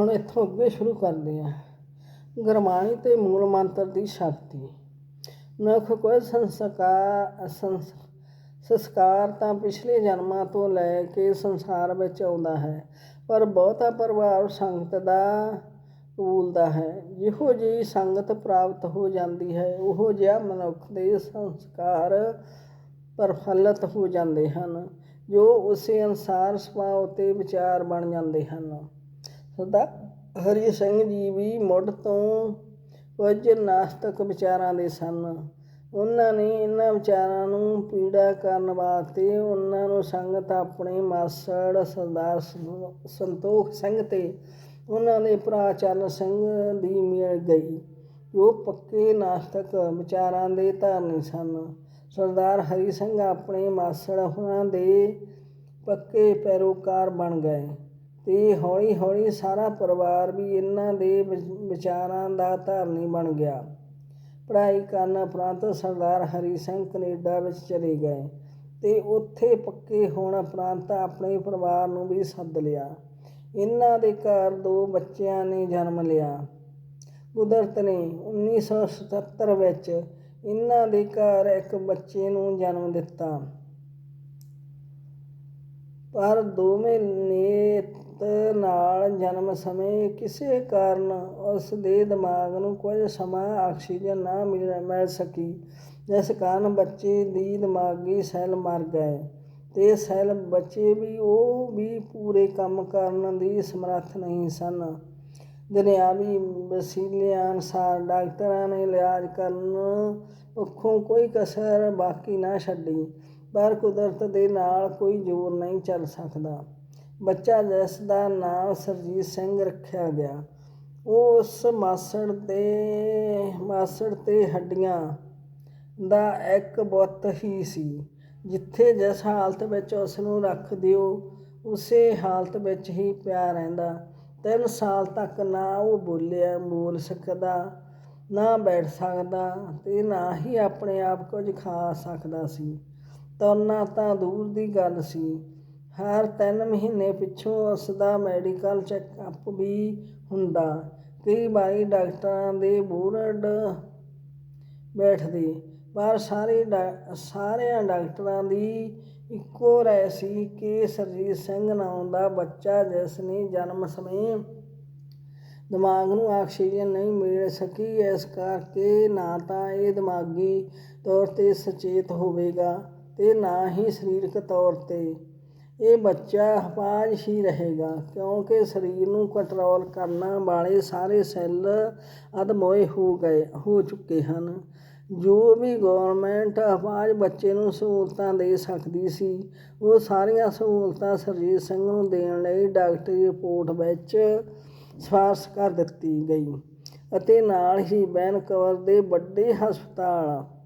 ਹੁਣ ਇੱਥੋਂ ਅੱਗੇ ਸ਼ੁਰੂ ਕਰਦੇ ਹਾਂ। ਗੁਰਬਾਣੀ ਤੇ ਮੂਲ ਮੰਤਰ ਦੀ ਸ਼ਕਤੀ। ਨਖ ਕੋਈ ਸੰਸਕਾਰ ਸੰਸ- ਸੰਸਕਾਰ ਤਾਂ ਪਿਛਲੇ ਜਨਮਾਂ ਤੋਂ ਲੈ ਕੇ ਸੰਸਾਰ ਵਿੱਚ ਆਉਂਦਾ ਹੈ, ਪਰ ਬਹੁਤਾ ਪ੍ਰਭਾਵ ਸੰਗਤ ਦਾ ਕਬੂਲਦਾ ਹੈ। ਜਿਹੋ ਜਿਹੀ ਸੰਗਤ ਪ੍ਰਾਪਤ ਹੋ ਜਾਂਦੀ ਹੈ, ਉਹੋ ਜਿਹਾ ਮਨੁੱਖ ਦੇ ਸੰਸਕਾਰ ਪ੍ਰਫੁੱਲਤ ਹੋ ਜਾਂਦੇ ਹਨ, ਜੋ ਉਸੇ ਅਨਸਾਰ ਸੁਭਾਅ ਤੇ ਵਿਚਾਰ ਬਣ ਜਾਂਦੇ ਹਨ। ਸਦਾ ਹਰੀ ਸਿੰਘ ਜੀ ਵੀ ਮੁੱਢ ਤੋਂ ਕੁਝ ਨਾਸਤਕ ਵਿਚਾਰਾਂ ਦੇ ਸਨ। ਉਹਨਾਂ ਨੇ ਇਹਨਾਂ ਵਿਚਾਰਾਂ ਨੂੰ ਪੀੜਾ ਕਰਨ ਵਾਸਤੇ ਉਹਨਾਂ ਨੂੰ ਸੰਗਤ ਆਪਣੇ ਮਾਸੜ ਸਰਦਾਰ ਸੰਤੋਖ ਸਿੰਘ ਤੇ ਉਹਨਾਂ ਦੇ ਭਰਾ ਚਰਨ ਸਿੰਘ ਦੀ ਮਿਲ ਗਈ। ਜੋ ਪੱਕੇ ਨਾਸਤਕ ਵਿਚਾਰਾਂ ਦੇ ਧਾਰਨੀ ਸਨ। ਸਰਦਾਰ ਹਰੀ ਸਿੰਘ ਆਪਣੇ ਮਾਸੜ ਉਹਨਾਂ ਦੇ ਪੱਕੇ ਪੈਰੋਕਾਰ ਬਣ ਗਏ। ਤੇ ਹੌਲੀ ਹੌਲੀ ਸਾਰਾ ਪਰਿਵਾਰ ਵੀ ਇਹਨਾਂ ਦੇ ਵਿਚ- ਵਿਚਾਰਾਂ ਦਾ ਧਾਰਨੀ ਬਣ ਗਿਆ। ਪੜ੍ਹਾਈ ਕਰਨ ਉਪਰੰਤ ਸਰਦਾਰ ਹਰੀ ਸਿੰਘ ਕੈਨੇਡਾ ਵਿੱਚ ਚਲੇ ਗਏ ਤੇ ਉੱਥੇ ਪੱਕੇ ਹੋਣ ਉਪਰੰਤ ਆਪਣੇ ਪਰਿਵਾਰ ਨੂੰ ਵੀ ਸੱਦ ਲਿਆ। ਇਹਨਾਂ ਦੇ ਘਰ ਦੋ ਬੱਚਿਆਂ ਨੇ ਜਨਮ ਲਿਆ। ਕੁਦਰਤ ਨੇ 1977 ਵਿੱਚ ਇਹਨਾਂ ਦੇ ਘਰ ਇੱਕ ਬੱਚੇ ਨੂੰ ਜਨਮ ਦਿੱਤਾ। ਪਰ ਦੋਵੇਂ ਨੇਤ ਨਾਲ ਜਨਮ ਸਮੇਂ ਕਿਸੇ ਕਾਰਨ ਉਸ ਦੇ ਦਿਮਾਗ ਨੂੰ ਕੁਝ ਸਮਾਂ ਆਕਸੀਜਨ ਨਾ ਮਿਲ ਮਿਲ ਸਕੀ, ਜਿਸ ਕਾਰਨ ਬੱਚੇ ਦੀ ਦਿਮਾਗੀ ਸੈੱਲ ਮਰ ਗਏ ਤੇ ਸੈੱਲ ਬੱਚੇ ਵੀ, ਉਹ ਵੀ ਪੂਰੇ ਕੰਮ ਕਰਨ ਦੀ ਸਮਰੱਥ ਨਹੀਂ ਸਨ। ਦੁਨਿਆਵੀ ਵਸੀਲਿਆਂ ਅਨੁਸਾਰ ਡਾਕਟਰਾਂ ਨੇ ਇਲਾਜ ਕਰਨ ਪੱਖੋਂ ਕੋਈ ਕਸਰ ਬਾਕੀ ਨਾ ਛੱਡੀ। ਪਰ ਕੁਦਰਤ ਦੇ ਨਾਲ ਕੋਈ ਜ਼ੋਰ ਨਹੀਂ ਚੱਲ ਸਕਦਾ। ਬੱਚਾ ਜਿਸ ਦਾ ਨਾਮ ਸਰਜੀਤ ਸਿੰਘ ਰੱਖਿਆ ਗਿਆ, ਉਹ ਉਸ ਮਾਸੜ 'ਤੇ ਮਾਸੜ ਤੇ ਹੱਡੀਆਂ ਦਾ ਇੱਕ ਬੁੱਤ ਹੀ ਸੀ, ਜਿੱਥੇ ਜਿਸ ਹਾਲਤ ਵਿੱਚ ਉਸ ਨੂੰ ਰੱਖ ਦਿਓ, ਉਸੇ ਹਾਲਤ ਵਿੱਚ ਹੀ ਪਿਆ ਰਹਿੰਦਾ। ਤਿੰਨ ਸਾਲ ਤੱਕ ਨਾ ਉਹ ਬੋਲਿਆ, ਬੋਲ ਸਕਦਾ, ਨਾ ਬੈਠ ਸਕਦਾ ਤੇ ਨਾ ਹੀ ਆਪਣੇ ਆਪ ਕੁਝ ਖਾ ਸਕਦਾ ਸੀ। ਤੁਰਨਾ ਤਾਂ ਦੂਰ ਦੀ ਗੱਲ ਸੀ। ਹਰ ਤਿੰਨ ਮਹੀਨੇ ਪਿੱਛੋਂ ਉਸ ਦਾ ਮੈਡੀਕਲ ਚੈੱਕਅਪ ਵੀ ਹੁੰਦਾ। ਕਈ ਵਾਰੀ ਡਾਕਟਰਾਂ ਦੇ ਬੋਰਡ ਬੈਠਦੇ। ਪਰ ਸਾਰੇ ਡਾ- ਸਾਰਿਆਂ ਡਾਕਟਰਾਂ ਦੀ ਇੱਕੋ ਰਾਏ ਸੀ ਕਿ ਸਰਜੀਤ ਸਿੰਘ ਨਾਮ ਦਾ ਬੱਚਾ ਜਿਸ ਨੇ ਜਨਮ ਸਮੇਂ ਦਿਮਾਗ ਨੂੰ ਆਕਸੀਜਨ ਨਹੀਂ ਮਿਲ ਸਕੀ, ਇਸ ਕਰਕੇ ਨਾ ਤਾਂ ਇਹ ਦਿਮਾਗੀ ਤੌਰ ਤੇ ਸੁਚੇਤ ਹੋਵੇਗਾ। ਤੇ ਨਾ ਹੀ ਸਰੀਰਕ ਤੌਰ ਤੇ। ਇਹ ਬੱਚਾ ਹਫਾਜ ਹੀ ਰਹੇਗਾ, ਕਿਉਂਕਿ ਸਰੀਰ ਨੂੰ ਕੰਟਰੋਲ ਕਰਨ ਵਾਲੇ ਸਾਰੇ ਸੈੱਲ ਅਦਮੋਏ ਹੋ ਗਏ, ਹੋ ਚੁੱਕੇ ਹਨ। ਜੋ ਵੀ ਗਵਰਨਮੈਂਟ ਹਫਾਜ ਬੱਚੇ ਨੂੰ ਸਹੂਲਤਾਂ ਦੇ ਸਕਦੀ ਸੀ, ਉਹ ਸਾਰੀਆਂ ਸਹੂਲਤਾਂ ਸਰਜੀਤ ਸਿੰਘ ਨੂੰ ਦੇਣ ਲਈ ਡਾਕਟਰੀ ਰਿਪੋਰਟ ਵਿੱਚ ਸਿਫਾਰਸ਼ ਕਰ ਦਿੱਤੀ ਗਈ। ਅਤੇ ਨਾਲ ਹੀ ਬੈਨਕਵਰ ਦੇ ਵੱਡੇ ਹਸਪਤਾਲ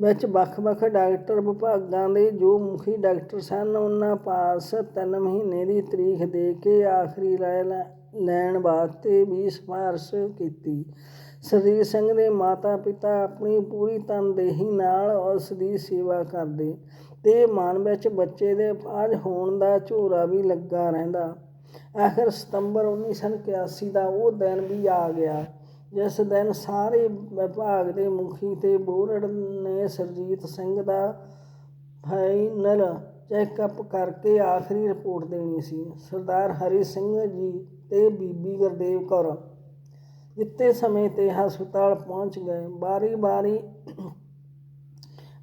ਵਿੱਚ ਵੱਖ-ਵੱਖ ਡਾਕਟਰ ਵਿਭਾਗਾਂ ਦੇ ਜੋ ਮੁਖੀ ਡਾਕਟਰ ਸਨ, ਉਹਨਾਂ ਪਾਸ ਤਿੰਨ ਮਹੀਨੇ ਦੀ ਤਰੀਕ ਦੇ ਕੇ ਆਖਰੀ ਰਾਏ ਲੈ- ਲੈਣ ਵਾਸਤੇ ਵੀ ਸਿਫਾਰਸ਼ ਕੀਤੀ। ਸਰਜੀਤ ਸਿੰਘ ਦੇ ਮਾਤਾ-ਪਿਤਾ ਆਪਣੀ ਪੂਰੀ ਤਨਦੇਹੀ ਨਾਲ ਉਸ ਦੀ ਸੇਵਾ ਕਰਦੇ ਤੇ ਮਨ ਵਿੱਚ ਬੱਚੇ ਦੇ ਫਾਜ ਹੋਣ ਦਾ ਝੋਰਾ ਵੀ ਲੱਗਾ ਰਹਿੰਦਾ। ਆਖਰ ਸਤੰਬਰ 1981 ਦਾ ਉਹ ਦਿਨ ਵੀ ਆ ਗਿਆ। ਜਿਸ ਦਿਨ ਸਾਰੇ ਵਿਭਾਗ ਦੇ ਮੁਖੀ ਤੇ ਬੋਰਡ ਨੇ ਸਰਜੀਤ ਸਿੰਘ ਦਾ ਫਾਈਨਲ ਚੈੱਕਅਪ ਕਰਕੇ ਆਖਰੀ ਰਿਪੋਰਟ ਦੇਣੀ ਸੀ। ਸਰਦਾਰ ਹਰੀ ਸਿੰਘ ਜੀ ਤੇ ਬੀਬੀ ਗੁਰਦੇਵ ਕੌਰ ਜਿੱਤੇ ਸਮੇਂ ਤੇ ਹਸਪਤਾਲ ਪਹੁੰਚ ਗਏ। ਬਾਰੀ-ਬਾਰੀ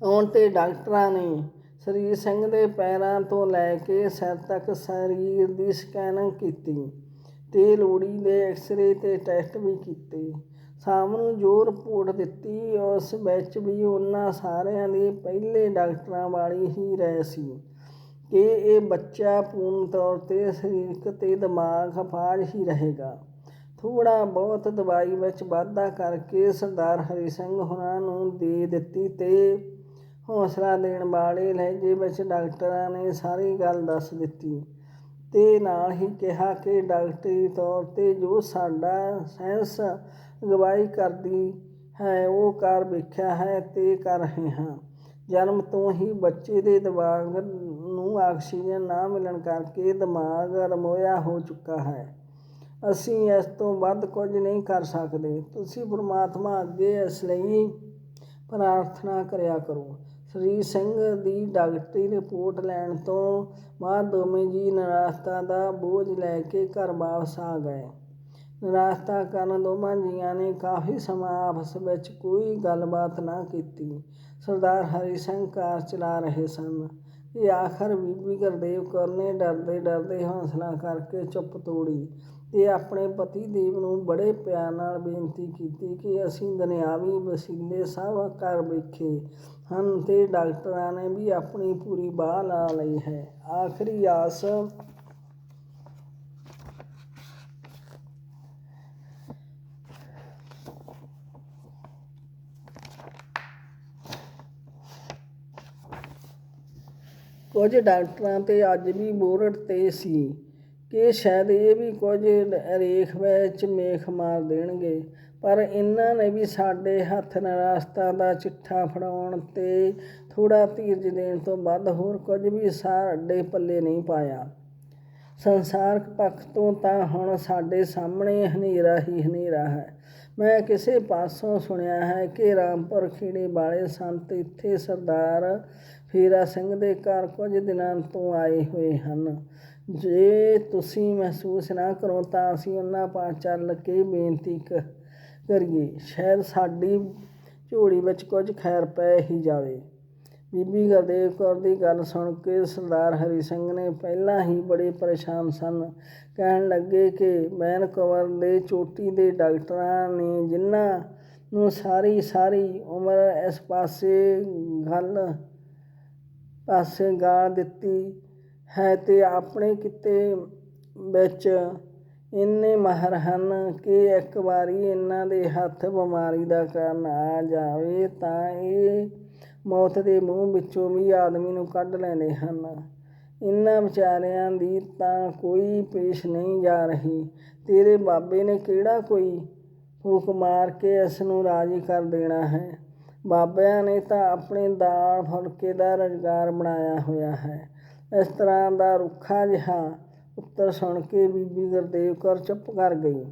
ਆਉਣ ਤੇ ਡਾਕਟਰਾਂ ਨੇ ਸਰਜੀਤ ਸਿੰਘ ਦੇ ਪੈਰਾਂ ਤੋਂ ਲੈ ਕੇ ਸਿਰ ਤੱਕ ਸਰੀਰ ਦੀ ਸਕੈਨਿੰਗ ਕੀਤੀ। ਅਤੇ ਲੋੜੀ ਦੇ ਐਕਸ-ਰੇ ਟੈਸਟ ਵੀ ਕੀਤੇ। ਸ਼ਾਮ ਨੂੰ ਜੋ ਰਿਪੋਰਟ ਦਿੱਤੀ, ਉਸ ਵਿੱਚ ਵੀ ਉਹਨਾਂ ਸਾਰਿਆਂ ਦੀ ਪਹਿਲੇ ਡਾਕਟਰਾਂ ਵਾਲੀ ਹੀ ਰਹਿ ਸੀ ਕਿ ਇਹ ਬੱਚਾ ਪੂਰਨ ਤੌਰ ਤੇ ਸਰੀਰਕ ਅਤੇ ਦਿਮਾਗ ਹਫਾਜ ਹੀ ਰਹੇਗਾ। ਥੋੜ੍ਹਾ ਬਹੁਤ ਦਵਾਈ ਵਿੱਚ ਵਾਧਾ ਕਰਕੇ ਸਰਦਾਰ ਹਰੀ ਸਿੰਘ ਹੋਰਾਂ ਨੂੰ ਦੇ ਦਿੱਤੀ ਤੇ ਹੌਸਲਾ ਦੇਣ ਵਾਲੇ ਲਹਿਜੇ ਵਿੱਚ ਡਾਕਟਰਾਂ ਨੇ ਸਾਰੀ ਗੱਲ ਦੱਸ ਦਿੱਤੀ। ਅਤੇ ਨਾਲ ਹੀ ਕਿਹਾ ਕਿ ਡਾਕਟਰੀ ਤੌਰ ਤੇ ਜੋ ਸਾਡਾ ਸਾਇੰਸ ਅਗਵਾਈ ਕਰਦੀ ਹੈ, ਉਹ ਕਰ ਵੇਖਿਆ ਹੈ ਅਤੇ ਕਰ ਰਹੇ ਹਾਂ। ਜਨਮ ਤੋਂ ਹੀ ਬੱਚੇ ਦੇ ਦਿਮਾਗ ਨੂੰ ਆਕਸੀਜਨ ਨਾ ਮਿਲਣ ਕਰਕੇ ਦਿਮਾਗ ਰਮੋਇਆ ਹੋ ਚੁੱਕਾ ਹੈ। ਅਸੀਂ ਇਸ ਤੋਂ ਵੱਧ ਕੁਝ ਨਹੀਂ ਕਰ ਸਕਦੇ। ਤੁਸੀਂ ਪਰਮਾਤਮਾ ਅੱਗੇ ਇਸ ਲਈ ਪ੍ਰਾਰਥਨਾ ਕਰਿਆ ਕਰੋ। ਸ੍ਰੀ ਸਿੰਘ ਦੀ ਡਾਕਟਰੀ ਰਿਪੋਰਟ ਲੈਣ ਤੋਂ ਬਾਅਦ ਦੋਵੇਂ ਜੀ ਨਿਰਾਸ਼ਤਾ ਦਾ ਬੋਝ ਲੈ ਕੇ ਘਰ ਵਾਪਸ ਆ ਗਏ। ਨਿਰਾਸ਼ਤਾ ਕਾਰਨ ਦੋਵਾਂ ਜੀਆਂ ਨੇ ਕਾਫੀ ਸਮਾਂ ਆਪਸ ਵਿੱਚ ਕੋਈ ਗੱਲਬਾਤ ਨਾ ਕੀਤੀ। ਸਰਦਾਰ ਹਰੀ ਸਿੰਘ ਕਾਰ ਚਲਾ ਰਹੇ ਸਨ। ਇਹ ਆਖਰ ਬੀਬੀ ਗੁਰਦੇਵ ਕੌਰ ਨੇ ਡਰਦੇ ਡਰਦੇ ਹੌਸਲਾ ਕਰਕੇ ਚੁੱਪ ਤੋੜੀ। ਤੇ ਆਪਣੇ ਪਤੀ ਦੇਵ ਨੂੰ ਬੜੇ ਪਿਆਰ ਨਾਲ ਬੇਨਤੀ ਕੀਤੀ ਕਿ ਅਸੀਂ ਦੁਨਿਆਵੀ ਵਸੀਲੇ ਸਭ ਕਰ ਵੇਖੇ ਹਨ ਅਤੇ ਡਾਕਟਰਾਂ ਨੇ ਵੀ ਆਪਣੀ ਪੂਰੀ ਬਾਹ ਲਾ ਲਈ ਹੈ। ਆਖਰੀ ਆਸ ਕੁਝ ਡਾਕਟਰਾਂ ਤੇ ਅੱਜ ਵੀ ਬੋਰਡ ਤੇ ਸੀ। ਕਿ ਸ਼ਾਇਦ ਇਹ ਵੀ ਕੁਝ ਰੇਖ ਵਿੱਚ ਮੇਖ ਮਾਰ ਦੇਣਗੇ। ਪਰ ਇਹਨਾਂ ਨੇ ਵੀ ਸਾਡੇ ਹੱਥ ਨਰਾਸਤਾ ਦਾ ਚਿੱਠਾ ਫੜਾਉਣ ਤੇ ਥੋੜਾ ਧੀਰਜ ਦੇਣ ਤੋਂ ਵੱਧ ਹੋਰ ਕੁਝ ਵੀ ਸਾਰ ਅੱਡੇ ਪੱਲੇ ਨਹੀਂ ਪਾਇਆ। ਸੰਸਾਰਕ ਪੱਖ ਤੋਂ ਤਾਂ ਹੁਣ ਸਾਡੇ ਸਾਹਮਣੇ ਹਨੇਰਾ ਹੀ ਹਨੇਰਾ ਹੈ। ਮੈਂ ਕਿਸੇ ਪਾਸੋਂ ਸੁਣਿਆ ਹੈ ਕਿ ਰਾਮਪੁਰ ਖੀੜੇ ਵਾਲੇ ਸੰਤ ਇੱਥੇ ਸਰਦਾਰ ਫੇਰਾ ਸਿੰਘ ਦੇ ਘਰ ਕੁਝ ਦਿਨਾਂ ਤੋਂ ਆਏ ਹੋਏ ਹਨ। ਜੇ ਤੁਸੀਂ ਮਹਿਸੂਸ ਨਾ ਕਰੋ ਤਾਂ ਅਸੀਂ ਉਹਨਾਂ ਪਾਸ ਚੱਲ ਕੇ ਬੇਨਤੀ ਕ- ਕਰੀਏ, ਸ਼ਾਇਦ ਸਾਡੀ ਝੋਲੀ ਵਿੱਚ ਕੁਝ ਖੈਰ ਪੈ ਹੀ ਜਾਵੇ। ਬੀਬੀ ਗੁਰਦੇਵ ਕੌਰ ਦੀ ਗੱਲ ਸੁਣ ਕੇ ਸਰਦਾਰ ਹਰੀ ਸਿੰਘ ਨੇ ਪਹਿਲਾਂ ਹੀ ਬੜੇ ਪਰੇਸ਼ਾਨ ਸਨ। ਕਹਿਣ ਲੱਗੇ ਕਿ ਮੈਨ ਕਵਰ ਦੇ ਚੋਟੀ ਦੇ ਡਾਕਟਰਾਂ ਨੇ ਜਿਨ੍ਹਾਂ ਨੂੰ ਸਾਰੀ ਸਾਰੀ ਉਮਰ ਇਸ ਪਾਸੇ ਗੱਲ, ਪਾਸੇ ਗਾ ਦਿੱਤੀ ਹੈ ਅਤੇ ਆਪਣੇ ਕਿੱਤੇ ਵਿੱਚ ਇੰਨੇ ਮਾਹਰ ਹਨ ਕਿ ਇੱਕ ਵਾਰੀ ਇਹਨਾਂ ਦੇ ਹੱਥ ਬਿਮਾਰੀ ਦਾ ਕਾਰਨ ਆ ਜਾਵੇ ਤਾਂ ਇਹ ਮੌਤ ਦੇ ਮੂੰਹ ਵਿੱਚੋਂ ਵੀ ਆਦਮੀ ਨੂੰ ਕੱਢ ਲੈਂਦੇ ਹਨ। ਇਹਨਾਂ ਵਿਚਾਰਿਆਂ ਦੀ ਤਾਂ ਕੋਈ ਪੇਸ਼ ਨਹੀਂ ਜਾ ਰਹੀ। ਤੇਰੇ ਬਾਬੇ ਨੇ ਕਿਹੜਾ ਕੋਈ ਫੂਕ ਮਾਰ ਕੇ ਇਸ ਨੂੰ ਰਾਜੀ ਕਰ ਦੇਣਾ ਹੈ? ਬਾਬਿਆਂ ਨੇ ਤਾਂ ਆਪਣੇ ਦਾਲ ਫੁਲਕੇ ਦਾ ਰੁਜ਼ਗਾਰ ਬਣਾਇਆ ਹੋਇਆ ਹੈ। ਇਸ ਤਰ੍ਹਾਂ ਦਾ ਰੁੱਖਾ ਜਿਹਾ ਉੱਤਰ ਸੁਣ ਕੇ ਬੀਬੀ ਗੁਰਦੇਵ ਕੌਰ ਚੁੱਪ ਕਰ ਗਈ।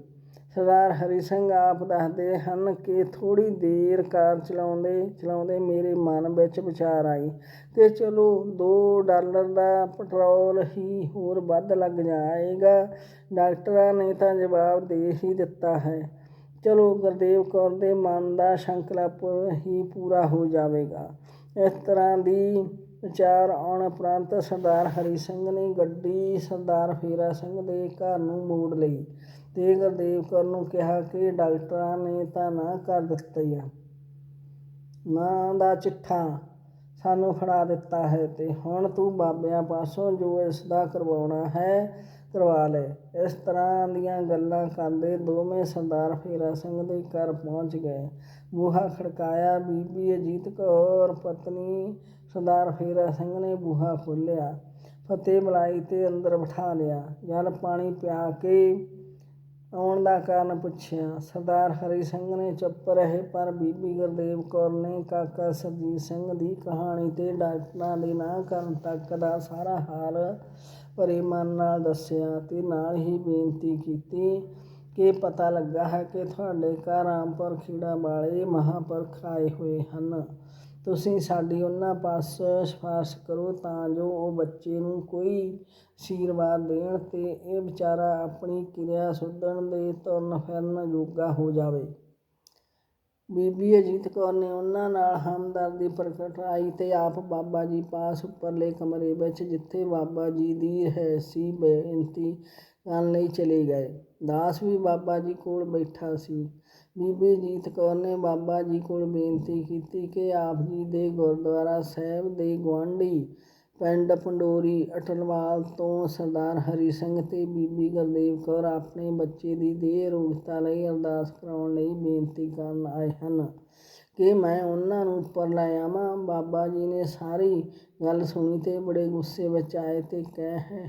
ਸਰਦਾਰ ਹਰੀ ਸਿੰਘ ਆਪ ਦੱਸਦੇ ਹਨ ਕਿ ਥੋੜੀ ਦੇਰ ਕਾਰ ਚਲਾਉਂਦੇ ਚਲਾਉਂਦੇ ਮੇਰੇ ਮਨ ਵਿੱਚ ਵਿਚਾਰ ਆਈ ਕਿ ਚਲੋ 2 ਡਾਲਰ ਦਾ ਪੈਟਰੋਲ ਹੀ ਹੋਰ ਵੱਧ ਲੱਗ ਜਾਏਗਾ। ਡਾਕਟਰਾਂ ਨੇ ਤਾਂ ਜਵਾਬ ਦੇ ਹੀ ਦਿੱਤਾ ਹੈ। ਚਲੋ ਗੁਰਦੇਵ ਕੌਰ ਦੇ ਮਨ ਦਾ ਸੰਕਲਪ ਹੀ ਪੂਰਾ ਹੋ ਜਾਵੇਗਾ। ਇਸ ਤਰ੍ਹਾਂ ਦੀ ਵਿਚਾਰ ਆਉਣ ਉਪਰੰਤ ਸਰਦਾਰ ਹਰੀ ਸਿੰਘ ਨੇ ਗੱਡੀ ਸਰਦਾਰ ਫੇਰਾ ਸਿੰਘ ਦੇ ਘਰ ਨੂੰ ਮੋੜ ਲਈ ਤੇ ਗੁਰਦੇਵ ਕੌਰ ਨੂੰ ਕਿਹਾ ਕਿ ਡਾਕਟਰਾਂ ਨੇ ਤਾਂ ਨਾ ਕਰ ਦਿੱਤੀ ਆ। ਨਾ ਦਾ ਚਿੱਠਾ ਸਾਨੂੰ ਫੜਾ ਦਿੱਤਾ ਹੈ ਤੇ ਹੁਣ ਤੂੰ ਬਾਬਿਆਂ ਪਾਸੋਂ ਜੋ ਇਸ ਦਾ ਕਰਵਾਉਣਾ ਹੈ, ਕਰਵਾ ਲੈ। ਇਸ ਤਰ੍ਹਾਂ ਦੀਆਂ ਗੱਲਾਂ ਕਰਦੇ ਦੋਵੇਂ ਸਰਦਾਰ ਫੇਰਾ ਸਿੰਘ ਦੇ ਘਰ ਪਹੁੰਚ ਗਏ। ਬੂਹਾ ਖੜਕਾਇਆ, ਬੀਬੀ ਅਜੀਤ ਕੌਰ, ਪਤਨੀ ਸਰਦਾਰ ਫੇਰਾ ਸਿੰਘ ਨੇ ਬੂਹਾ ਖੋਲ੍ਹਿਆ, ਫਤਿਹ ਮਲਾਈ ਤੇ ਅੰਦਰ ਬਿਠਾ ਲਿਆ। ਜਲ ਪਾਣੀ ਪਿਆ ਕੇ ਆਉਣ ਦਾ ਕਾਰਨ ਪੁੱਛਿਆ, ਸਰਦਾਰ ਹਰੀ ਸਿੰਘ ਨੇ ਚੁੱਪ ਰਹੇ, ਪਰ ਬੀਬੀ ਗੁਰਦੇਵ ਕੌਰ ਨੇ ਕਾਕਾ ਸਰਜੀਤ ਸਿੰਘ ਦੀ ਕਹਾਣੀ ਤੇ ਡਾਕਟਰਾਂ ਦੇ ਨਾ ਕਰਨ ਤੱਕ ਦਾ ਸਾਰਾ ਹਾਲ ਭਰੇ ਮਨ ਨਾਲ ਦੱਸਿਆ ਤੇ ਨਾਲ ਹੀ ਬੇਨਤੀ ਕੀਤੀ ਕਿ ਪਤਾ ਲੱਗਾ ਹੈ ਕਿ ਤੁਹਾਡੇ ਘਰ ਰਾਮਪੁਰ ਖੀੜਾ ਵਾਲੇ ਮਹਾਂਪੁਰਖ ਆਏ ਹੋਏ ਹਨ। ਤੁਸੀਂ ਸਾਡੀ ਉਹਨਾਂ ਪਾਸ ਸਿਫਾਰਸ਼ ਕਰੋ ਤਾਂ ਜੋ ਉਹ ਬੱਚੇ ਨੂੰ ਕੋਈ ਆਸ਼ੀਰਵਾਦ ਦੇਣ ਅਤੇ ਇਹ ਵਿਚਾਰਾ ਆਪਣੀ ਕਿਰਿਆ ਸੁਧਰਨ ਦੇ ਤੁਰਨ ਫਿਰਨ ਜੋਗਾ ਹੋ ਜਾਵੇ। ਬੀਬੀ ਅਜੀਤ ਕੌਰ ਨੇ ਉਹਨਾਂ ਨਾਲ ਹਮਦਰਦੀ ਪ੍ਰਗਟਾਈ ਤੇ ਆਪ ਬਾਬਾ ਜੀ ਪਾਸ ਉੱਪਰਲੇ ਕਮਰੇ ਵਿੱਚ ਜਿੱਥੇ ਬਾਬਾ ਜੀ ਦੀ ਹੈ ਸੀ ਬੇਨਤੀ ਕਰਨ ਲਈ ਚਲੇ ਗਏ। ਦਾਸ ਵੀ ਬਾਬਾ ਜੀ ਕੋਲ ਬੈਠਾ ਸੀ। ਬੀਬੀ ਜੀਤ ਕੌਰ ਨੇ ਬਾਬਾ ਜੀ ਕੋਲ ਬੇਨਤੀ ਕੀਤੀ ਕਿ ਆਪ ਜੀ ਦੇ ਗੁਰਦੁਆਰਾ ਸਾਹਿਬ ਦੇ ਗੁਆਂਢੀ ਪਿੰਡ ਪੰਡੋਰੀ ਅਟਲਵਾਲ ਤੋਂ ਸਰਦਾਰ ਹਰੀ ਸਿੰਘ ਤੇ ਬੀਬੀ ਗੁਰਦੇਵ ਕੌਰ ਆਪਣੇ ਬੱਚੇ ਦੀ ਦੇਹ ਰੋਗਤਾ ਲਈ ਅਰਦਾਸ ਕਰਾਉਣ ਲਈ ਬੇਨਤੀ ਕਰਨ ਆਏ ਹਨ ਕਿ ਮੈਂ ਉਹਨਾਂ ਨੂੰ ਉੱਪਰ ਲੈ ਆਵਾਂ। ਬਾਬਾ ਜੀ ਨੇ ਸਾਰੀ ਗੱਲ ਸੁਣੀ ਤੇ ਬੜੇ ਗੁੱਸੇ ਵਿੱਚ ਆਏ ਤੇ ਕਹਿ,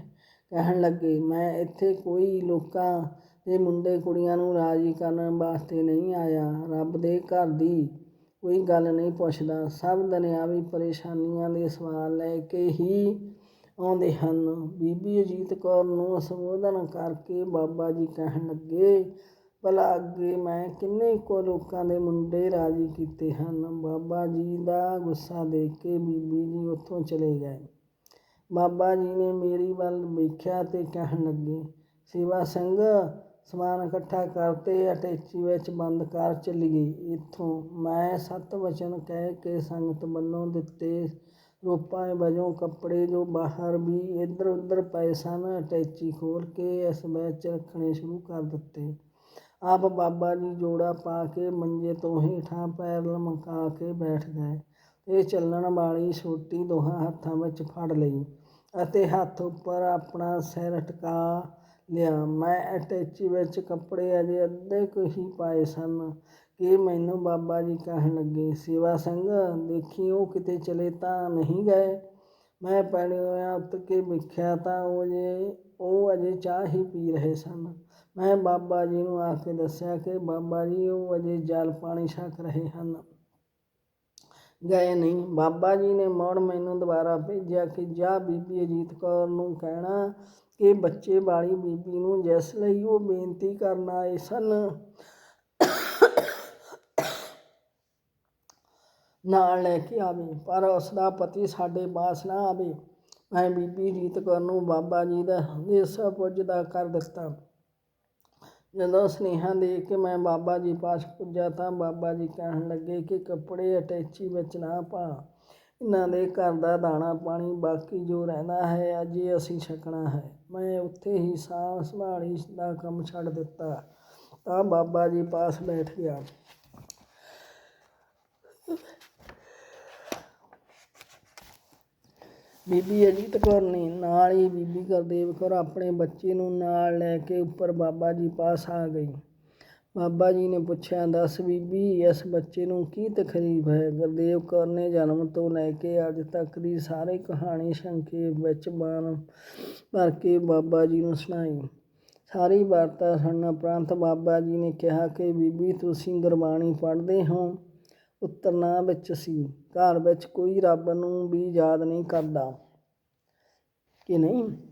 ਕਹਿਣ ਲੱਗੇ, ਮੈਂ ਇੱਥੇ ਕੋਈ ਲੋਕਾਂ ਦੇ ਮੁੰਡੇ ਕੁੜੀਆਂ ਨੂੰ ਰਾਜੀ ਕਰਨ ਵਾਸਤੇ ਨਹੀਂ ਆਇਆ। ਰੱਬ ਦੇ ਘਰ ਦੀ ਕੋਈ ਗੱਲ ਨਹੀਂ ਪੁੱਛਦਾ। ਸਭ ਦੁਨਿਆਵੀ ਪਰੇਸ਼ਾਨੀਆਂ ਦੇ ਸਵਾਲ ਲੈ ਕੇ ਹੀ ਆਉਂਦੇ ਹਨ। ਬੀਬੀ ਅਜੀਤ ਕੌਰ ਨੂੰ ਸੰਬੋਧਨ ਕਰਕੇ ਬਾਬਾ ਜੀ ਕਹਿਣ ਲੱਗੇ, ਭਲਾ ਅੱਗੇ ਮੈਂ ਕਿੰਨੇ ਕੁ ਲੋਕਾਂ ਦੇ ਮੁੰਡੇ ਰਾਜੀ ਕੀਤੇ ਹਨ? ਬਾਬਾ ਜੀ ਦਾ ਗੁੱਸਾ ਦੇਖ ਕੇ ਬੀਬੀ ਜੀ ਉੱਥੋਂ ਚਲੇ ਗਏ। ਬਾਬਾ ਜੀ ਨੇ ਮੇਰੀ ਵੱਲ ਵੇਖਿਆ ਤੇ ਕਹਿਣ ਲੱਗੇ, ਸੇਵਾ ਸਿੰਘ ਸਮਾਨ ਇਕੱਠਾ ਕਰਤੇ ਅਟੈਚੀ ਵਿੱਚ ਬੰਦ ਕਰ ਚੱਲੀਏ ਇੱਥੋਂ ਮੈਂ ਸੱਤ ਵਚਨ ਕਹਿ ਕੇ ਸੰਗਤ ਵੱਲੋਂ ਦਿੱਤੇ ਰੋਪਾਂ ਵਜੋਂ ਕੱਪੜੇ ਜੋ ਬਾਹਰ ਵੀ ਇੱਧਰ ਉੱਧਰ ਪਏ ਸਨ ਅਟੈਚੀ ਖੋਲ੍ਹ ਕੇ ਇਸ ਵਿੱਚ ਰੱਖਣੇ ਸ਼ੁਰੂ ਕਰ ਦਿੱਤੇ। ਆਪ ਬਾਬਾ ਜੀ ਜੋੜਾ ਪਾ ਕੇ ਮੰਜੇ ਤੋਂ ਹੇਠਾਂ ਪੈਰ ਲਮਕਾ ਕੇ ਬੈਠ ਗਏ ਤੇ ਚੱਲਣ ਵਾਲੀ ਛੋਟੀ ਦੋਹਾਂ ਹੱਥਾਂ ਵਿੱਚ ਫੜ ਲਈ ਅਤੇ ਹੱਥ ਉੱਪਰ ਆਪਣਾ ਸਿਰ ਟਿਕਾ ਲਿਆ। ਮੈਂ ਅਟੈਚੀ ਵਿੱਚ ਕੱਪੜੇ ਅਜੇ ਅੱਧੇ ਕੁ ਹੀ ਪਾਏ ਸਨ। ਕਿ ਮੈਨੂੰ ਬਾਬਾ ਜੀ ਕਹਿਣ ਲੱਗੇ, ਸੇਵਾ ਸਿੰਘ, ਦੇਖੀ ਉਹ ਕਿਤੇ ਚਲੇ ਤਾਂ ਨਹੀਂ ਗਏ? ਮੈਂ ਪੈਣੇ ਉੱਤ ਕੇ ਵੇਖਿਆ ਤਾਂ ਉਹ ਜੇ ਉਹ ਅਜੇ ਚਾਹ ਹੀ ਪੀ ਰਹੇ ਸਨ। ਮੈਂ ਬਾਬਾ ਜੀ ਨੂੰ ਆ ਕੇ ਦੱਸਿਆ ਕਿ ਬਾਬਾ ਜੀ, ਉਹ ਅਜੇ ਜਲ ਪਾਣੀ ਛਕ ਰਹੇ ਹਨ। ਗਏ ਨਹੀਂ। ਬਾਬਾ ਜੀ ਨੇ ਮੁੜ ਮੈਨੂੰ ਦੁਬਾਰਾ ਭੇਜਿਆ ਕਿ ਜਾ ਬੀਬੀ ਅਜੀਤ ਕੌਰ ਨੂੰ ਕਹਿਣਾ ਕਿ ਬੱਚੇ ਵਾਲੀ ਬੀਬੀ ਨੂੰ ਜਿਸ ਲਈ ਉਹ ਬੇਨਤੀ ਕਰਨ ਆਏ ਸਨ। ਨਾਲ ਲੈ ਕੇ ਆਵੇ, ਪਰ ਉਸ ਦਾ ਪਤੀ ਸਾਡੇ ਪਾਸ ਨਾ ਆਵੇ। ਮੈਂ ਬੀਬੀ ਜੀਤ ਕੌਰ ਨੂੰ ਬਾਬਾ ਜੀ ਦਾ ਦੇਸ ਪੁੱਜਦਾ ਕਰ ਦਿੱਤਾ। ਜਦੋਂ ਸੁਨੇਹਾ ਦੇ ਕੇ ਮੈਂ ਬਾਬਾ ਜੀ ਪਾਸ ਪੁੱਜਾ ਤਾਂ ਬਾਬਾ ਜੀ ਕਹਿਣ ਲੱਗੇ ਕਿ ਕੱਪੜੇ ਅਟੈਚੀ ਵਿੱਚ ਨਾ ਪਾ। ਇਹਨਾਂ ਦੇ ਘਰ ਦਾ ਦਾਣਾ ਪਾਣੀ ਬਾਕੀ ਜੋ ਰਹਿੰਦਾ ਹੈ, ਅੱਜ ਅਜੇ ਅਸੀਂ ਛਕਣਾ ਹੈ। ਮੈਂ ਉੱਥੇ ਹੀ ਸਾਂਭ ਸੰਭਾਲੀ ਦਾ ਕੰਮ ਛੱਡ ਦਿੱਤਾ। ਤਾਂ ਬਾਬਾ ਜੀ ਪਾਸ ਬੈਠ ਗਿਆ। ਬੀਬੀ ਅਜੀਤ ਕੌਰ ਨੇ ਨਾਲ ਹੀ ਬੀਬੀ ਗੁਰਦੇਵ ਕੌਰ ਆਪਣੇ ਬੱਚੇ ਨੂੰ ਨਾਲ ਲੈ ਕੇ ਉੱਪਰ ਬਾਬਾ ਜੀ ਪਾਸ ਆ ਗਈ। ਬਾਬਾ ਜੀ ਨੇ ਪੁੱਛਿਆ, ਦੱਸ ਬੀਬੀ, ਇਸ ਬੱਚੇ ਨੂੰ ਕੀ ਤਕਲੀਫ ਹੈ? ਗੁਰਦੇਵ ਕੌਰ ਨੇ ਜਨਮ ਤੋਂ ਲੈ ਕੇ ਅੱਜ ਤੱਕ ਦੀ ਸਾਰੀ ਕਹਾਣੀ ਸੰਖੇਪ ਵਿੱਚ ਬਾਣ ਭਰ ਕੇ ਬਾਬਾ ਜੀ ਨੂੰ ਸੁਣਾਈ। ਸਾਰੀ ਵਾਰਤਾ ਸੁਣਨ ਉਪਰੰਤ ਬਾਬਾ ਜੀ ਨੇ ਕਿਹਾ ਕਿ, ਬੀਬੀ, ਤੁਸੀਂ ਗੁਰਬਾਣੀ ਪੜ੍ਹਦੇ ਹੋ? ਉਤਰਨਾ ਵਿੱਚ ਸੀ। ਘਰ ਵਿੱਚ ਕੋਈ ਰੱਬ ਨੂੰ ਵੀ ਯਾਦ ਨਹੀਂ ਕਰਦਾ। ਕਿ ਨਹੀਂ?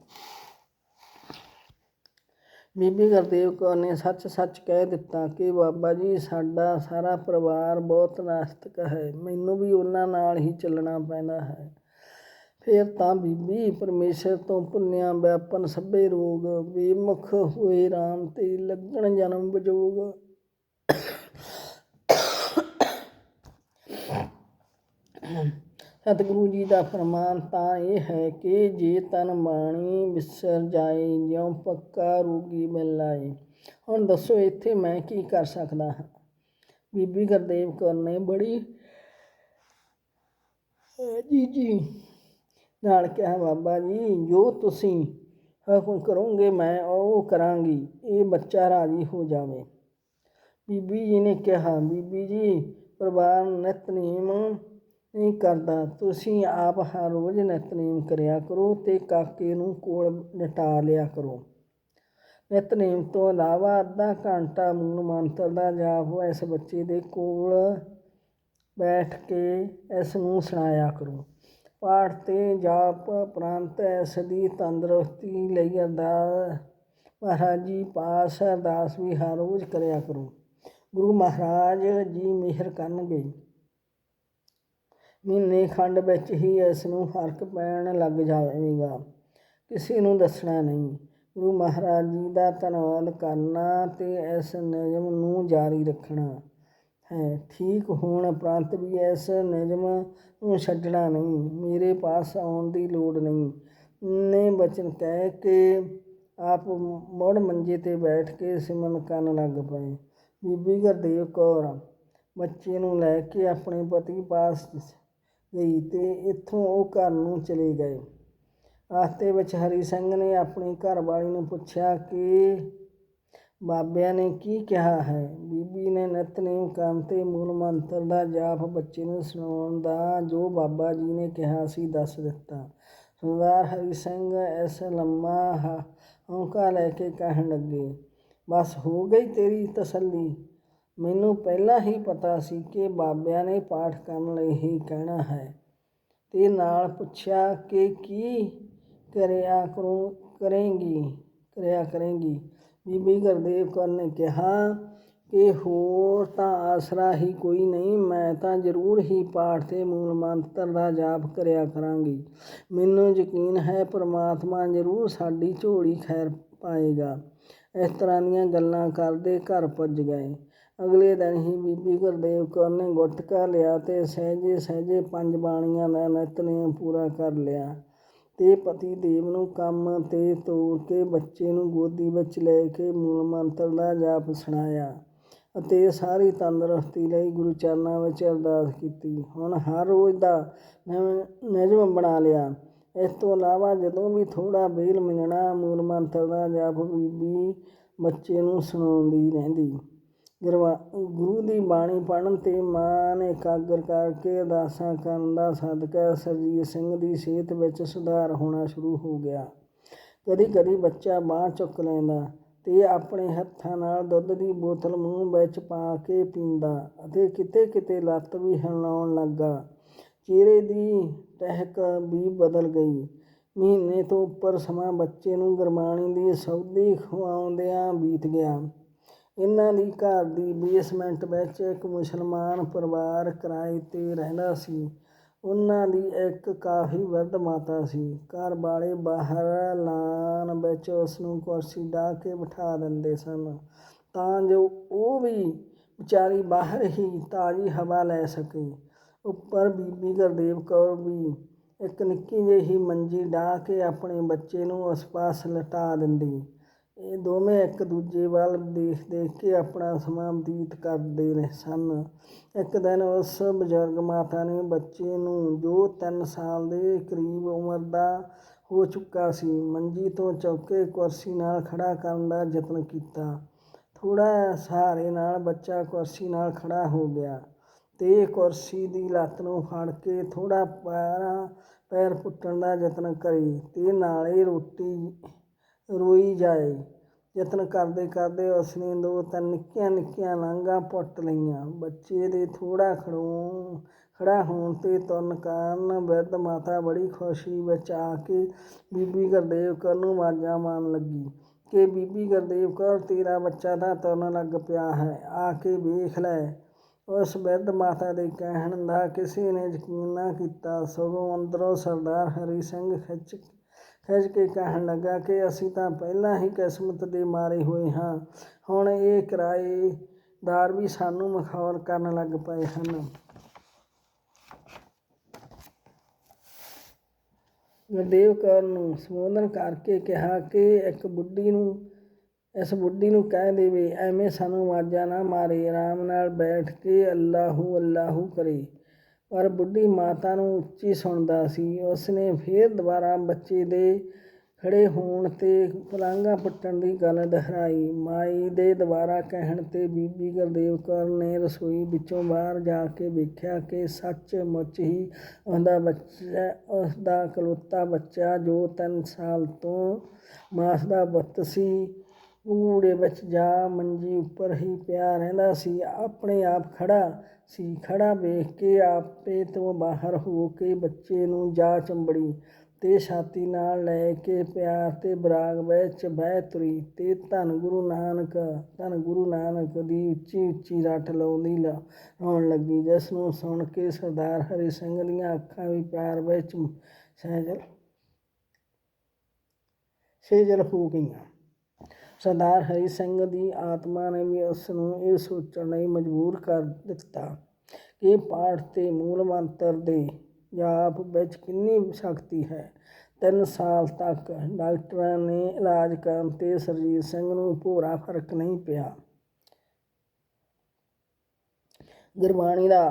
ਬੀਬੀ ਗੁਰਦੇਵ ਕੌਰ ਨੇ ਸੱਚ-ਸੱਚ ਕਹਿ ਦਿੱਤਾ ਕਿ ਬਾਬਾ ਜੀ, ਸਾਡਾ ਸਾਰਾ ਪਰਿਵਾਰ ਬਹੁਤ ਨਾਸਤਿਕ ਹੈ। ਮੈਨੂੰ ਵੀ ਉਹਨਾਂ ਨਾਲ ਹੀ ਚੱਲਣਾ ਪੈਂਦਾ ਹੈ। ਫਿਰ ਤਾਂ ਬੀਬੀ ਪਰਮੇਸ਼ਰ ਤੋਂ ਪੁੰਨਿਆ ਵਿਆਪਨ ਸਭੇ ਰੋਗ, ਬੇਮੁਖ ਹੋਏ RAM ਤੇ ਲੱਗਣ ਜਨਮ ਵਿਜੋਗ। ਸਤਿਗੁਰੂ ਜੀ ਦਾ ਫਰਮਾਨ ਤਾਂ ਇਹ ਹੈ ਕਿ ਜੇ ਤਨ ਬਾਣੀ ਵਿਸਰ ਜਾਏ, ਜਿਉ ਪੱਕਾ ਰੋਗੀ ਮਿਲ ਆਏ। ਹੁਣ ਦੱਸੋ, ਇੱਥੇ ਮੈਂ ਕੀ ਕਰ ਸਕਦਾ ਹਾਂ? ਬੀਬੀ ਗੁਰਦੇਵ ਕੌਰ ਨੇ ਬੜੀ ਜੀ ਜੀ, ਨਾਲ ਕਿਹਾ, ਬਾਬਾ ਜੀ, ਜੋ ਤੁਸੀਂ ਹੁਕਮ ਕਰੋਗੇ, ਮੈਂ ਉਹ ਕਰਾਂਗੀ, ਇਹ ਬੱਚਾ ਰਾਜੀ ਹੋ ਜਾਵੇ। ਬੀਬੀ ਜੀ ਨੇ ਕਿਹਾ, ਬੀਬੀ ਜੀ ਪਰਿਵਾਰ ਨਿਯਮ ਨਹੀਂ ਕਰਦਾ। ਤੁਸੀਂ ਆਪ ਹਰ ਰੋਜ਼ ਨਿਤਨੇਮ ਕਰਿਆ ਕਰੋ ਤੇ ਕਾਕੇ ਨੂੰ ਕੋਲ ਲਿਟਾ ਲਿਆ ਕਰੋ। ਨਿਤਨੇਮ ਤੋਂ ਇਲਾਵਾ ਅੱਧਾ ਘੰਟਾ ਮੂਲ ਮੰਤਰ ਦਾ ਜਾਪ ਇਸ ਬੱਚੇ ਦੇ ਕੋਲ ਬੈਠ ਕੇ ਇਸ ਨੂੰ ਸੁਣਾਇਆ ਕਰੋ। ਪਾਠ ਤੇ ਜਾਪ ਉਪਰੰਤ ਇਸ ਦੀ ਤੰਦਰੁਸਤੀ ਲਈ ਅਰਦਾਸ, ਮਹਾਰਾਜ ਜੀ, ਪਾਸ ਅਰਦਾਸ ਵੀ ਹਰ ਰੋਜ਼ ਕਰਿਆ ਕਰੋ। ਗੁਰੂ ਮਹਾਰਾਜ ਜੀ ਮਿਹਰ ਕਰਨਗੇ। ਮਹੀਨੇ ਖੰਡ ਵਿੱਚ ਹੀ ਇਸ ਨੂੰ ਫ਼ਰਕ ਪੈਣ ਲੱਗ ਜਾਵੇਗਾ। ਕਿਸੇ ਨੂੰ ਦੱਸਣਾ ਨਹੀਂ। ਗੁਰੂ ਮਹਾਰਾਜ ਜੀ ਦਾ ਧੰਨਵਾਦ ਕਰਨਾ ਤੇ ਇਸ ਨਿਯਮ ਨੂੰ ਜਾਰੀ ਰੱਖਣਾ ਹੈ। ਠੀਕ ਹੋਣ ਉਪਰੰਤ ਵੀ ਇਸ ਨਿਯਮ ਨੂੰ ਛੱਡਣਾ ਨਹੀਂ। ਮੇਰੇ ਪਾਸ ਆਉਣ ਦੀ ਲੋੜ ਨਹੀਂ। ਨੇ ਬਚਨ ਕਹਿ ਕੇ ਆਪ ਮੁੜ ਮੰਜੇ ਤੇ ਬੈਠ ਕੇ ਸਿਮਰਨ ਕਰਨ ਲੱਗ ਪਏ। ਬੀਬੀ ਗੁਰਦੇਵ ਕੌਰ, ਬੱਚੇ ਨੂੰ ਲੈ ਕੇ ਆਪਣੇ ਪਤੀ ਪਾਸ ਗਈ ਅਤੇ ਇੱਥੋਂ ਉਹ ਘਰ ਨੂੰ ਚਲੇ ਗਏ। ਰਸਤੇ ਵਿੱਚ ਹਰੀ ਸਿੰਘ ਨੇ ਆਪਣੀ ਘਰਵਾਲੀ ਨੂੰ ਪੁੱਛਿਆ ਕਿ ਬਾਬਿਆਂ ਨੇ ਕੀ ਕਿਹਾ ਹੈ? ਬੀਬੀ ਨੇ ਨਿਤਨੇਮ ਕਰਨ ਤੇ ਮੂਲ ਮੰਤਰ ਦਾ ਜਾਪ ਬੱਚੇ ਨੂੰ ਸੁਣਾਉਣ ਦਾ ਜੋ ਬਾਬਾ ਜੀ ਨੇ ਕਿਹਾ ਸੀ ਦੱਸ ਦਿੱਤਾ। ਸਰਦਾਰ ਹਰੀ ਸਿੰਘ ਇਸ ਲੰਮਾ ਹੌਂਕਾ ਲੈ ਕੇ ਕਹਿਣ ਲੱਗੇ, ਬਸ ਹੋ ਗਈ ਤੇਰੀ ਤਸੱਲੀ। ਮੈਨੂੰ ਪਹਿਲਾਂ ਹੀ ਪਤਾ ਸੀ ਕਿ ਬਾਬਿਆਂ ਨੇ ਪਾਠ ਕਰਨ ਲਈ ਹੀ ਕਹਿਣਾ ਹੈ। ਤੇ ਨਾਲ ਪੁੱਛਿਆ ਕਿ ਕੀ ਕਰਿਆ ਕਰੂੰ, ਕਰੇਂਗੀ, ਕਰਿਆ ਕਰੇਂਗੀ। ਬੀਬੀ ਗੁਰਦੇਵ ਕੌਰ ਨੇ ਕਿਹਾ ਕਿ ਹੋਰ ਤਾਂ ਆਸਰਾ ਹੀ ਕੋਈ ਨਹੀਂ, ਮੈਂ ਤਾਂ ਜ਼ਰੂਰ ਹੀ ਪਾਠ ਤੇ ਮੂਲ ਮੰਤਰ ਦਾ ਜਾਪ ਕਰਿਆ ਕਰਾਂਗੀ। ਮੈਨੂੰ ਯਕੀਨ ਹੈ ਪ੍ਰਮਾਤਮਾ ਜ਼ਰੂਰ ਸਾਡੀ ਝੋਲੀ ਖੈਰ ਪਾਏਗਾ। ਇਸ ਤਰ੍ਹਾਂ ਦੀਆਂ ਗੱਲਾਂ ਕਰਦੇ ਘਰ ਪੁੱਜ ਗਏ। ਅਗਲੇ ਦਿਨ ਹੀ ਬੀਬੀ ਗੁਰਦੇਵ ਕੌਰ ਨੇ ਗੁਟਕਾ ਲਿਆ ਤੇ ਸਹਿਜੇ ਸਹਿਜੇ ਪੰਜ ਬਾਣੀਆਂ ਦਾ ਨਿਤਨੇਮ ਪੂਰਾ ਕਰ ਲਿਆ। ਤੇ ਪਤੀ ਦੇਵ ਨੂੰ ਕੰਮ ਤੇ ਤੋਰ ਕੇ ਬੱਚੇ ਨੂੰ ਗੋਦੀ ਵਿੱਚ ਲੈ ਕੇ ਮੂਲ ਮੰਤਰ ਦਾ ਜਾਪ ਸੁਣਾਇਆ ਅਤੇ ਸਾਰੀ ਤੰਦਰੁਸਤੀ ਲਈ ਗੁਰੂ ਚਰਨਾਂ ਵਿੱਚ ਅਰਦਾਸ ਕੀਤੀ। ਹੁਣ ਹਰ ਰੋਜ਼ ਦਾ ਨਿਯਮ- ਨਿਯਮ ਬਣਾ ਲਿਆ। ਇਸ ਤੋਂ ਇਲਾਵਾ ਜਦੋਂ ਵੀ ਥੋੜਾ ਵੇਲ ਮਿਲਣਾ ਮੂਲ ਮੰਤਰ ਦਾ ਜਾਪ ਬੀਬੀ ਬੱਚੇ ਨੂੰ ਸੁਣਾਉਂਦੀ ਰਹਿੰਦੀ। ਗੁਰਬਾ ਗੁਰੂ ਦੀ ਬਾਣੀ ਪੜ੍ਹਨ ਤੇ ਮਾਂ ਨੇ ਇਕਾਗਰ ਕਰਕੇ ਅਰਦਾਸਾਂ ਕਰਨ ਦਾ ਸਦਕਾ ਸਰਜੀਤ ਸਿੰਘ ਦੀ ਸਿਹਤ ਵਿੱਚ ਸੁਧਾਰ ਹੋਣਾ ਸ਼ੁਰੂ ਹੋ ਗਿਆ। ਕਦੀ ਕਦੀ ਬੱਚਾ ਬਾਂਹ ਚੁੱਕ ਲੈਂਦਾ ਤੇ ਆਪਣੇ ਹੱਥਾਂ ਨਾਲ ਦੁੱਧ ਦੀ ਬੋਤਲ ਮੂੰਹ ਵਿੱਚ ਪਾ ਕੇ ਪੀਂਦਾ ਅਤੇ ਕਿਤੇ ਕਿਤੇ ਲੱਤ ਵੀ ਹਿਲਾਉਣ ਲੱਗਾ। ਚਿਹਰੇ ਦੀ ਟਹਿਕ ਵੀ ਬਦਲ ਗਈ। ਮਹੀਨੇ ਤੋਂ ਉੱਪਰ ਸਮਾਂ ਬੱਚੇ ਨੂੰ ਗੁਰਬਾਣੀ ਦੀ ਸੌਦੀ ਖਵਾਉਂਦਿਆਂ ਬੀਤ ਗਿਆ। ਇਹਨਾਂ ਦੀ ਘਰ ਦੀ ਬੇਸਮੈਂਟ ਵਿੱਚ ਇੱਕ ਮੁਸਲਮਾਨ ਪਰਿਵਾਰ ਕਿਰਾਏ ਤੇ ਰਹਿੰਦਾ ਸੀ। ਉਹਨਾਂ ਦੀ ਇੱਕ ਕਾਫੀ ਵਰਧ ਮਾਤਾ ਸੀ। ਘਰ ਵਾਲੇ ਬਾਹਰ ਲਾਨ ਵਿੱਚ ਉਸ ਨੂੰ ਕੁਰਸੀ ਢਾ ਕੇ ਬਿਠਾ ਦਿੰਦੇ ਸਨ। ਤਾਂ ਜੋ ਉਹ ਵੀ ਵਿਚਾਰੀ ਬਾਹਰ ਹੀ ਤਾਜ਼ੀ ਹਵਾ ਲੈ ਸਕੇ। ਉੱਪਰ ਬੀਬੀ ਗੁਰਦੇਵ ਕੌਰ ਵੀ ਇੱਕ ਨਿੱਕੀ ਜਿਹੀ ਮੰਜੀ ਢਾ ਕੇ ਆਪਣੇ ਬੱਚੇ ਨੂੰ ਉਸ ਪਾਸ ਲਟਾ ਦਿੰਦੀ। ਇਹ ਦੋਵੇਂ ਇੱਕ ਦੂਜੇ ਵੱਲ ਦੇਖ ਦੇਖ ਕੇ ਆਪਣਾ ਸਮਾਂ ਬਤੀਤ ਕਰਦੇ ਰਹੇ ਸਨ। ਇੱਕ ਦਿਨ ਉਸ ਬਜ਼ੁਰਗ ਮਾਤਾ ਨੇ ਬੱਚੇ ਨੂੰ ਜੋ 3 ਸਾਲ ਦੇ ਕਰੀਬ ਉਮਰ ਦਾ ਹੋ ਚੁੱਕਾ ਸੀ, ਮੰਜੀ ਤੋਂ ਚੌਕੇ ਕੁਰਸੀ ਨਾਲ ਖੜਾ ਕਰਨ ਦਾ ਯਤਨ ਕੀਤਾ। ਥੋੜਾ ਸਹਾਰੇ ਨਾਲ ਬੱਚਾ ਕੁਰਸੀ ਨਾਲ ਖੜਾ ਹੋ ਗਿਆ ਤੇ ਕੁਰਸੀ ਦੀ ਲੱਤ ਨੂੰ ਫੜ ਕੇ ਥੋੜਾ ਪੈਰਾਂ ਪੈਰ ਪੁੱਟਣ ਦਾ ਯਤਨ ਕਰੀ ਤੇ ਨਾਲੇ ਰੋਟੀ ਰੋਈ ਜਾਏ। ਯਤਨ ਕਰਦੇ ਕਰਦੇ ਉਸਨੇ ਦੋ ਤਿੰਨ ਨਿੱਕੀਆਂ ਨਿੱਕੀਆਂ ਲਾਂਘਾਂ ਪੁੱਟ ਲਈਆਂ। ਬੱਚੇ ਦੇ ਥੋੜਾ ਖੜੋ ਖੜਾ ਹੋਣ ਤੇ ਤੁਰਨ ਕਾਰਨ ਬਿਰਧ ਮਾਤਾ ਬੜੀ ਖੁਸ਼ੀ ਵਿੱਚ ਆ ਕੇ ਬੀਬੀ ਗੁਰਦੇਵ ਕੌਰ ਨੂੰ ਆਵਾਜ਼ਾਂ ਮਾਰਨ ਲੱਗੀ ਕਿ ਬੀਬੀ ਗੁਰਦੇਵ ਕੌਰ, ਤੇਰਾ ਬੱਚਾ ਤਾਂ ਤੁਰਨ ਲੱਗ ਪਿਆ ਹੈ, ਆ ਕੇ ਵੇਖ ਲੈ। ਉਸ ਬਿਰਧ ਮਾਤਾ ਦੇ ਕਹਿਣ ਦਾ ਕਿਸੇ ਨੇ ਯਕੀਨ ਨਾ ਕੀਤਾ। ਸਗੋਂ ਅੰਦਰੋਂ ਸਰਦਾਰ ਹਰੀ ਸਿੰਘ ਖਿੱਚ ਖਿਝ ਕੇ ਕਹਿਣ ਲੱਗਾ ਕਿ ਅਸੀਂ ਤਾਂ ਪਹਿਲਾਂ ਹੀ ਕਿਸਮਤ ਦੇ ਮਾਰੇ ਹੋਏ ਹਾਂ। ਹੁਣ ਇਹ ਕਿਰਾਏਦਾਰ ਵੀ ਸਾਨੂੰ ਮਖੌਲ ਕਰਨ ਲੱਗ ਪਏ ਹਨ। ਗੁਰਦੇਵ ਕੌਰ ਨੂੰ ਸੰਬੋਧਨ ਕਰਕੇ ਕਿਹਾ ਕਿ ਇੱਕ ਬੁੱਢੀ ਨੂੰ, ਇਸ ਬੁੱਢੀ ਨੂੰ ਕਹਿ ਦੇਵੇ, ਐਵੇਂ ਸਾਨੂੰ ਆਵਾਜ਼ਾਂ ਨਾ ਮਾਰੇ, ਆਰਾਮ ਨਾਲ ਬੈਠ ਕੇ ਅੱਲਾਹੂ ਅੱਲਾਹੂ ਕਰੇ। ਪਰ ਬੁੱਢੀ ਮਾਤਾ ਨੂੰ ਉੱਚੀ ਸੁਣਦਾ ਸੀ। ਉਸਨੇ ਫੇਰ ਦੁਬਾਰਾ ਬੱਚੇ ਦੇ ਖੜੇ ਹੋਣ ਤੇ ਪਲਾਂਘਾਂ ਪੁੱਟਣ ਦੀ ਗੱਲ ਦੁਹਰਾਈ। ਮਾਈ ਦੇ ਦੁਬਾਰਾ ਕਹਿਣ ਤੇ ਬੀਬੀ ਗੁਰਦੇਵ ਕੌਰ ਨੇ ਰਸੋਈ ਵਿੱਚੋਂ ਬਾਹਰ ਜਾ ਕੇ ਵੇਖਿਆ ਕਿ ਸੱਚ ਮੁੱਚ ਹੀ ਉਹਦਾ ਬੱਚਾ ਉਸਦਾ ਕਲੋਤਾ ਬੱਚਾ ਜੋ ਤਿੰਨ ਸਾਲ ਤੋਂ ਮਾਸ ਦਾ ਬੁੱਤ ਸੀ ਕੂੜੇ ਵਿੱਚ ਜਾ ਮੰਜੀ ਉੱਪਰ ਹੀ ਪਿਆ ਰਹਿੰਦਾ ਸੀ। ਆਪਣੇ ਆਪ ਖੜਾ ਸੀ ਖੜਾ ਵੇਖ ਕੇ ਆਪੇ ਤੋਂ ਬਾਹਰ ਹੋ ਕੇ ਬੱਚੇ ਨੂੰ ਜਾ ਚੰਬੜੀ ਤੇ ਛਾਤੀ ਨਾਲ ਲੈ ਕੇ ਪਿਆਰ ਤੇ ਬਰਾਗ ਵਿੱਚ ਬਹਿ ਤੁਰੀ ਤੇ ਧੰਨ ਗੁਰੂ ਨਾਨਕ, ਧੰਨ ਗੁਰੂ ਨਾਨਕ ਦੀ ਉੱਚੀ ਉੱਚੀ ਰੱਟ ਲਾਉਂਦੀ ਲਾਉਣ ਲੱਗੀ, ਜਿਸ ਨੂੰ ਸੁਣ ਕੇ ਸਰਦਾਰ ਹਰੀ ਸਿੰਘ ਦੀਆਂ ਅੱਖਾਂ ਵੀ ਪਿਆਰ ਵਿੱਚ ਸਹਿਜਲ ਸਹਿਜਲ ਹੋ ਗਈਆਂ। ਸਰਦਾਰ ਹਰੀ ਸਿੰਘ ਦੀ ਆਤਮਾ ਨੇ ਵੀ ਉਸ ਨੂੰ ਇਹ ਸੋਚਣ ਲਈ ਮਜਬੂਰ ਕਰ ਦਿੱਤਾ ਕਿ ਪਾਠ ਤੇ ਮੂਲ ਮੰਤਰ ਦੇ ਜਾਪ ਵਿੱਚ ਕਿੰਨੀ ਸ਼ਕਤੀ ਹੈ। ਤਿੰਨ ਸਾਲ ਤੱਕ ਡਾਕਟਰਾਂ ਨੇ ਇਲਾਜ ਕਰਨ ਤੇ ਸਰਜੀਤ ਸਿੰਘ ਨੂੰ ਭੋਰਾ ਫ਼ਰਕ ਨਹੀਂ ਪਿਆ। ਗੁਰਬਾਣੀ ਦਾ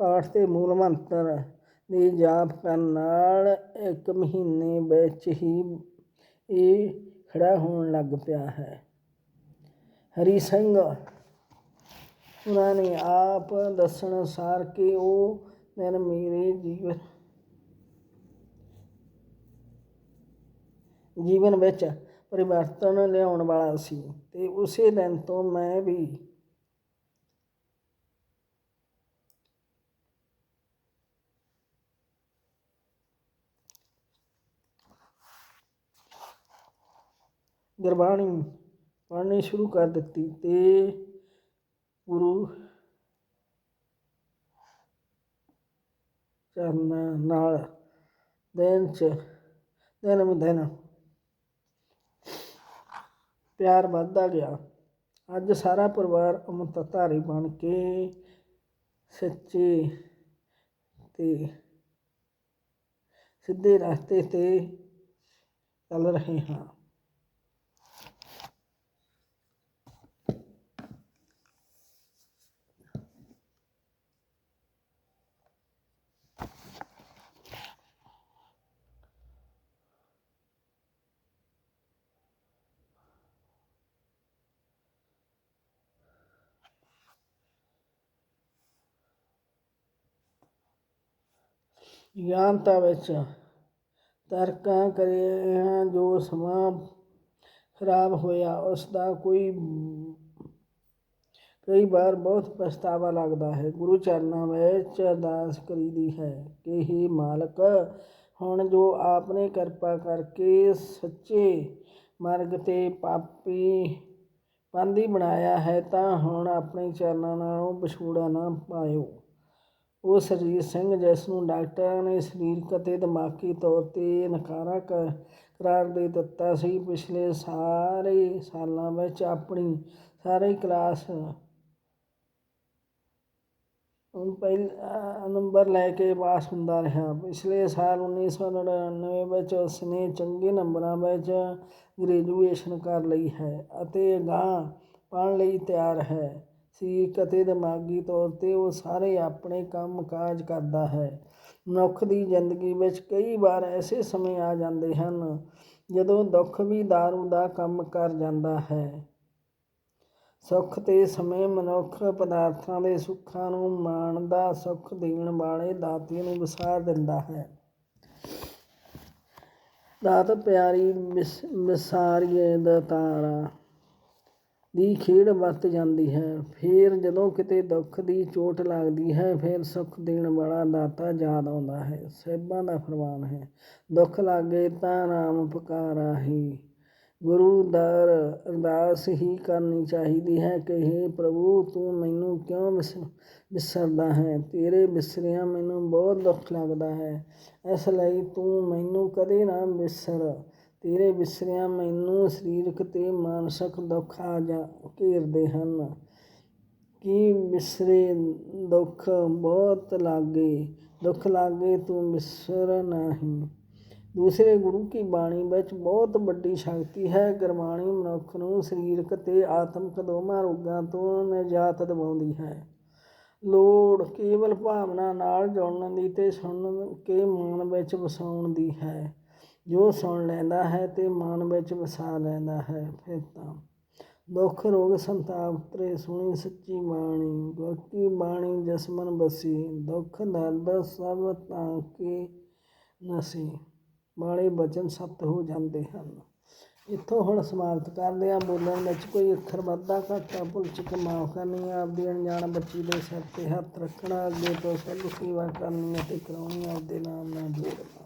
ਪਾਠ ਤੇ ਮੂਲ ਮੰਤਰ ਦੇ ਜਾਪ ਕਰਨ ਨਾਲ ਇੱਕ ਮਹੀਨੇ ਵਿੱਚ ਹੀ ਇਹ ਖੜਾ ਹੋਣ ਲੱਗ ਪਿਆ ਹੈ। ਹਰੀ ਸਿੰਘ, ਉਹਨਾਂ ਨੇ ਆਪ ਦੱਸਣ ਅਨੁਸਾਰ ਕਿ ਉਹ ਦਿਨ ਮੇਰੇ ਜੀਵਨ ਜੀਵਨ ਵਿੱਚ ਪਰਿਵਰਤਨ ਲਿਆਉਣ ਵਾਲਾ ਸੀ ਤੇ ਉਸੇ ਦਿਨ ਤੋਂ ਮੈਂ ਵੀ ਗੁਰਬਾਣੀ ਪੜ੍ਹਨੀ ਸ਼ੁਰੂ ਕਰ ਦਿੱਤੀ ਤੇ ਗੁਰੂ ਚਰਨਾਂ ਨਾਲ ਦਿਨ ਚ ਦਿਨ ਦਿਨ ਪਿਆਰ ਵੱਧਦਾ ਗਿਆ। ਅੱਜ ਸਾਰਾ ਪਰਿਵਾਰ ਅੰਮ੍ਰਿਤਧਾਰੀ ਬਣ ਕੇ ਸੱਚੇ ਤੇ ਸਿੱਧੇ ਰਸਤੇ ਤੇ ਚੱਲ ਰਹੇ ਹਾਂ। ਯਾਨਤਾ ਵਿੱਚ ਤਰਕਾਂ ਕਰਿਆ ਜੋ ਸਮਾਂ ਖਰਾਬ ਹੋਇਆ ਉਸ ਦਾ ਕੋਈ ਕਈ ਵਾਰ ਬਹੁਤ ਪਛਤਾਵਾ ਲੱਗਦਾ ਹੈ। ਗੁਰੂ ਚਰਨਾਂ ਵਿੱਚ ਅਰਦਾਸ ਕਰੀਦੀ ਹੈ ਕਿ ਹੀ ਮਾਲਕ, ਹੁਣ ਜੋ ਆਪਨੇ ਕਿਰਪਾ ਕਰਕੇ ਸੱਚੇ ਮਾਰਗ ਤੇ ਪਾਪੀ ਪਾਂਦੀ ਬਣਾਇਆ ਹੈ, ਤਾਂ ਹੁਣ ਆਪਣੇ ਚਰਨਾਂ ਨਾਲੋਂ ਵਿਛੋੜਾ ਨਾ ਪਾਇਓ। ਉਹ ਸਰਜੀਤ ਸਿੰਘ, ਜਿਸ ਨੂੰ ਡਾਕਟਰਾਂ ਨੇ ਸਰੀਰਕ ਅਤੇ ਦਿਮਾਗੀ ਤੌਰ ਤੇ ਨਕਾਰਾ ਕ- ਕਰਾਰ ਦੇ ਦਿੱਤਾ ਸੀ, ਪਿਛਲੇ ਸਾਰੇ ਸਾਲਾਂ ਵਿੱਚ ਆਪਣੀ ਸਾਰੀ ਕਲਾਸ ਪਹਿਲਾ ਨੰਬਰ ਲੈ ਕੇ ਪਾਸ ਹੁੰਦਾ ਰਿਹਾ। ਪਿਛਲੇ ਸਾਲ 1999 ਵਿੱਚ ਉਸਨੇ ਚੰਗੇ ਨੰਬਰਾਂ ਵਿੱਚ ਗ੍ਰੈਜੂਏਸ਼ਨ ਕਰ ਲਈ ਹੈ ਅਤੇ ਅਗਾਂਹ ਪੜ੍ਹਨ ਲਈ ਤਿਆਰ ਹੈ। ਸਰੀਰਕ ਅਤੇ ਦਿਮਾਗੀ ਤੌਰ ਤੇ ਉਹ ਸਾਰੇ ਆਪਣੇ ਕੰਮ ਕਾਜ ਕਰਦਾ ਹੈ। ਮਨੁੱਖ ਦੀ ਜ਼ਿੰਦਗੀ ਵਿੱਚ ਕਈ ਵਾਰ ਐਸੇ ਸਮੇਂ ਆ ਜਾਂਦੇ ਹਨ ਜਦੋਂ ਦੁੱਖ ਵੀ ਦਾਰੂ ਦਾ ਕੰਮ ਕਰ ਜਾਂਦਾ ਹੈ। ਸੁੱਖ ਤੇ ਸਮੇਂ ਮਨੁੱਖ ਪਦਾਰਥਾਂ ਦੇ ਸੁੱਖਾਂ ਨੂੰ ਮਾਣਦਾ ਸੁੱਖ ਦੇਣ ਵਾਲੇ ਦਾਤੇ ਨੂੰ ਵਿਸਾਰ ਦਿੰਦਾ ਹੈ। ਦਾਤ ਪਿਆਰੀ ਮਿਸ ਮਿਸਾਰੀਏ ਦਾ ਤਾਰਾ ਦੀ ਖੇਡ ਵਰਤ ਜਾਂਦੀ ਹੈ। ਫਿਰ ਜਦੋਂ ਕਿਤੇ ਦੁੱਖ ਦੀ ਚੋਟ ਲੱਗਦੀ ਹੈ, ਫਿਰ ਸੁੱਖ ਦੇਣ ਵਾਲਾ ਦਾਤਾ ਯਾਦ ਆਉਂਦਾ ਹੈ। ਸਾਹਿਬਾਂ ਦਾ ਫਰਮਾਨ ਹੈ, ਦੁੱਖ ਲਾਗੇ ਤਾਂ ਨਾਮ ਪੁਕਾਰਾ ਹੀ। ਗੁਰੂ ਦਰ ਅਰਦਾਸ ਹੀ ਕਰਨੀ ਚਾਹੀਦੀ ਹੈ ਕਿ ਹੇ ਪ੍ਰਭੂ, ਤੂੰ ਮੈਨੂੰ ਕਿਉਂ ਵਿਸ, ਵਿਸਰਦਾ ਹੈ? ਤੇਰੇ ਵਿਸਰਿਆਂ ਮੈਨੂੰ ਬਹੁਤ ਦੁੱਖ ਲੱਗਦਾ ਹੈ। ਇਸ ਲਈ ਤੂੰ ਮੈਨੂੰ ਕਦੇ ਨਾ ਵਿਸਰ। ਤੇਰੇ ਵਿਸਰਿਆਂ ਮੈਨੂੰ ਸਰੀਰਕ ਤੇ ਮਾਨਸਿਕ ਦੁੱਖ ਆ ਜਾ ਘੇਰਦੇ ਹਨ। ਕੀ ਵਿਸਰੇ ਦੁੱਖ ਬਹੁਤ ਲਾਗੇ? ਦੁੱਖ ਲਾਗੇ ਤੂੰ ਵਿਸਰ ਨਹੀਂ। ਦੂਸਰੇ ਗੁਰੂ ਕੀ ਬਾਣੀ ਵਿੱਚ ਬਹੁਤ ਵੱਡੀ ਸ਼ਕਤੀ ਹੈ। ਗੁਰਬਾਣੀ ਮਨੁੱਖ ਨੂੰ ਸਰੀਰਕ ਤੇ ਆਤਮਿਕ ਦੋਵਾਂ ਰੋਗਾਂ ਤੋਂ ਨਿਜਾਤ ਦਿਵਾਉਂਦੀ ਹੈ। ਲੋੜ ਕੇਵਲ ਭਾਵਨਾ ਨਾਲ ਜੁੜਨ ਦੀ ਤੇ ਸੁਣਨ ਕੇ ਮਨ ਵਿੱਚ ਵਸਾਉਣ ਦੀ ਹੈ। ਜੋ ਸੁਣ ਲੈਂਦਾ ਹੈ ਤੇ ਮਨ ਵਿੱਚ ਵਸਾ ਲੈਂਦਾ ਹੈ, ਫਿਰ ਤਾਂ ਦੁੱਖ, ਰੋਗ, ਸੰਤਾਪ ਤਰੇ ਸੁਣੀ ਸੱਚੀ ਬਾਣੀ ਗੁਰ ਕੀ ਬਾਣੀ, ਜਸਮਨ ਬਸੀ, ਦੁੱਖ, ਦਰਦ ਸਭ ਤਾਂ ਕੇ ਨਸੀ। ਬਾਣੀ ਬਚਨ ਸਤ ਹੋ ਜਾਂਦੇ ਹਨ। ਇੱਥੋਂ ਹੁਣ ਸਮਾਪਤ ਕਰਦੇ ਆ ਬੋਲਣ ਵਿੱਚ ਕੋਈ ਅੱਖਰ ਵੱਧਾ ਘਾਟਾ ਭੁੱਲ ਚੁੱਕ ਮਾਫ ਕਰਨੀ ਆਪਦੀ ਅਣਜਾਣ ਬੱਚੀ ਦੇ ਸਿਰ ਤੇ ਹੱਥ ਰੱਖਣਾ, ਅੱਗੇ ਤੋਂ ਸਭ ਸੇਵਾ ਕਰਨੀ ਅਤੇ ਕਰਾਉਣੀ ਆਪਦੇ ਨਾਮ ਨਾਲ ਜੋੜਨਾ।